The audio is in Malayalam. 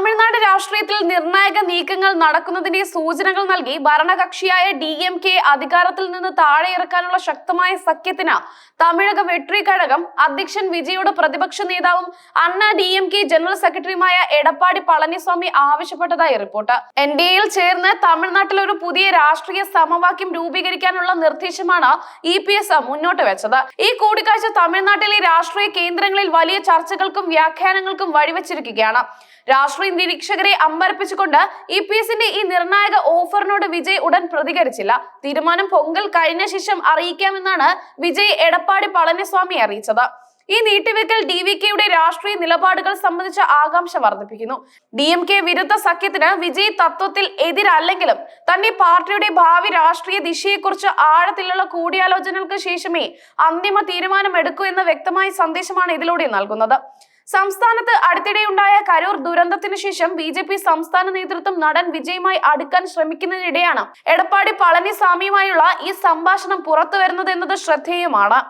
തമിഴ്നാട് രാഷ്ട്രീയത്തിൽ നിർണായക നീക്കങ്ങൾ നടക്കുന്നതിന്റെ സൂചനകൾ നൽകി ഭരണകക്ഷിയായ ഡി എം കെ അധികാരത്തിൽ നിന്ന് താഴെ ഇറക്കാനുള്ള ശക്തമായ സഖ്യത്തിന് തമിഴക വെട്രി കഴകം അധ്യക്ഷൻ വിജയുടെ പ്രതിപക്ഷ നേതാവും അണ്ണ ഡി എം കെ ജനറൽ സെക്രട്ടറിയുമായ എടപ്പാടി പളനിസ്വാമി ആവശ്യപ്പെട്ടതായി റിപ്പോർട്ട്. എൻ ഡി എയിൽ ചേർന്ന് തമിഴ്നാട്ടിൽ ഒരു പുതിയ രാഷ്ട്രീയ സമവാക്യം രൂപീകരിക്കാനുള്ള നിർദ്ദേശമാണ് ഇ പി എസ് മുന്നോട്ട് വെച്ചത്. ഈ കൂടിക്കാഴ്ച തമിഴ്നാട്ടിലെ രാഷ്ട്രീയ കേന്ദ്രങ്ങളിൽ വലിയ ചർച്ചകൾക്കും വ്യാഖ്യാനങ്ങൾക്കും വഴിവെച്ചിരിക്കുകയാണ്. രാഷ്ട്രീയ നിരീക്ഷകരെ അമ്പരപ്പിച്ചുകൊണ്ട് ഇ പി എസിന്റെ ഈ നിർണായക ഓഫറിനോട് വിജയ് ഉടൻ പ്രതികരിച്ചില്ല. തീരുമാനം പൊങ്കൽ കഴിഞ്ഞ ശേഷം അറിയിക്കാമെന്നാണ് വിജയ് എടപ്പാടി പളനിസ്വാമി അറിയിച്ചത്. ഈ നീട്ടിവെക്കൽ ഡി വി കെയുടെ രാഷ്ട്രീയ നിലപാടുകൾ സംബന്ധിച്ച ആകാംക്ഷ വർദ്ധിപ്പിക്കുന്നു. ഡി എം കെ വിരുദ്ധ സഖ്യത്തിന് വിജയ് തത്വത്തിൽ എതിരല്ലെങ്കിലും തന്റെ പാർട്ടിയുടെ ഭാവി രാഷ്ട്രീയ ദിശയെക്കുറിച്ച് ആഴത്തിലുള്ള കൂടിയാലോചനകൾക്ക് ശേഷമേ അന്തിമ തീരുമാനം എടുക്കൂ എന്ന വ്യക്തമായ സന്ദേശമാണ് ഇതിലൂടെ നൽകുന്നത്. സംസ്ഥാനത്ത് അടുത്തിടെയുണ്ടായ കരൂർ ദുരന്തത്തിന് ശേഷം ബി ജെ പി സംസ്ഥാന നേതൃത്വം നടൻ വിജയുമായി അടുക്കാൻ ശ്രമിക്കുന്നതിനിടെയാണ് എടപ്പാടി പളനിസ്വാമിയുമായുള്ള ഈ സംഭാഷണം പുറത്തു വരുന്നത് എന്നത് ശ്രദ്ധേയമാണ്.